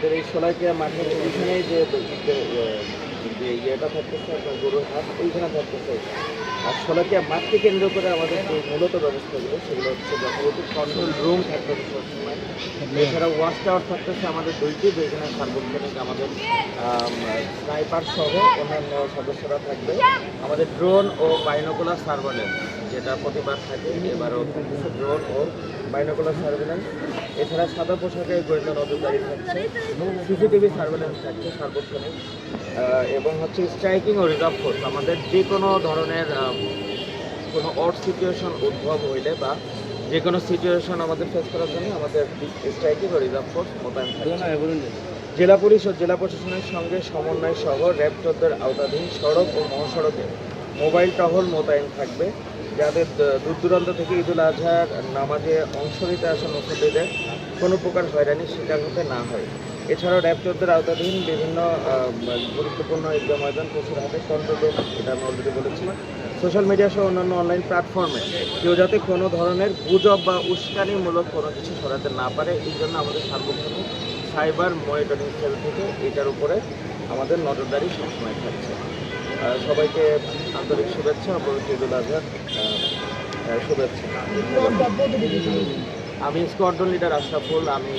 আমাদের এই সোলাইকিয়া মাঠের ওইখানেই যে যে, ইয়েটা থাকতেছে আপনার গরুর হাট ওইখানে থাকতেছে। আর সোলাকিয়া মাঠকে কেন্দ্র করে আমাদের যে মূলত ব্যবস্থাগুলো সেগুলো হচ্ছে যথাযথ কন্ট্রোল রুম থাকতেছে সবসময়। এছাড়া ওয়াশ টাওয়ার থাকতেছে আমাদের দুইটি যেখানে সার্বক্ষণিক আমাদের স্নাইপার সহ অন্যান্য সদস্যরা থাকবে। আমাদের ড্রোন ও বাইনোকুলার সার্ভেলেন্স যেটা প্রতিবার থাকে এবারও ড্রোন ও বাইনোকুলার সার্ভেলেন্স। এছাড়া সাদা পোশাকে গোয়েন্দা নজরদারি থাকছে। সিসিটিভি সার্ভেলেন্স থাকছে সার্বক্ষণিক। এবং হচ্ছে স্ট্রাইকিং ও রিজার্ভ ফোর্স। আমাদের যে কোনো ধরনের কোনো অড সিচুয়েশন উদ্ভব হইলে বা যে কোনো সিচুয়েশন আমাদের ফেস করার জন্য আমাদের স্ট্রাইকিং ও রিজার্ভ ফোর্স মোতায়েন থাকছে। জেলা পুলিশ ও জেলা প্রশাসনের সঙ্গে সমন্বয় সহ র্যাব চোদ্দের আওতাধীন সড়ক ও মহাসড়কে মোবাইল টহল মোতায়েন থাকবে। যাদের দূর দূরান্ত থেকে ঈদুল আজহার নামাজে অংশ নিতে আসা মুসল্লিদের কোনো প্রকার হয়রানির শিকার হতে না হয়। এছাড়াও র্যাব চোদ্দের আওতাধীন বিভিন্ন গুরুত্বপূর্ণ ঈদগাহ ময়দান পশুর হাতে কন্ট্রোল এটা আমি অলরেডি বলেছি। সোশ্যাল মিডিয়া সহ অন্যান্য অনলাইন প্ল্যাটফর্মে কেউ যাতে কোনো ধরনের গুজব বা উস্কানিমূলক কোনো কিছু ছড়াতে না পারে, এই জন্য আমাদের সার্বক্ষণিক সাইবার মনিটরিং সেল থেকে এটার উপরে আমাদের নজরদারি সবসময় থাকছে। সবাইকে আন্তরিক শুভেচ্ছা পবিত্র ঈদুল আজহার শুভেচ্ছা। আমি স্কোয়াড্রন লিডার আশরাফুল আমি